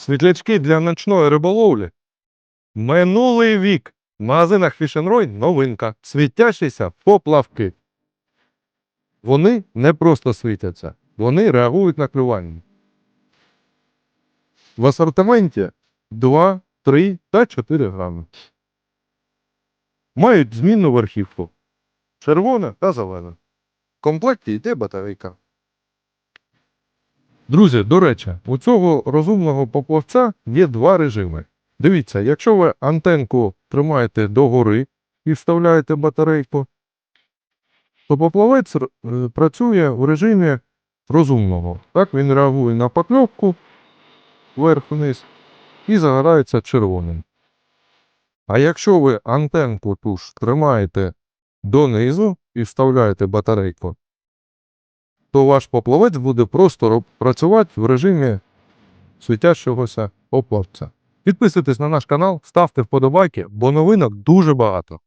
Світлячки для ночної риболовлі. Минулий вік. В магазинах Roy новинка. Світящіся поплавки. Вони не просто світяться, вони реагують на клювання. В асортименті 2, 3 та 4 грами. Мають змінну верхівку. Червона та зелена. В комплекті йде батарейка. Друзі, до речі, у цього розумного поплавця є два режими. Дивіться, якщо ви антенку тримаєте догори і вставляєте батарейку, то поплавець е, працює в режимі розумного. Так він реагує на покльовку вверх-вниз і загорається червоним. А якщо ви антенку ту ж тримаєте донизу і вставляєте батарейку, то ваш поплавець буде просто працювати в режимі світящогося оплавця. Підписуйтесь на наш канал, ставте вподобайки, бо новинок дуже багато.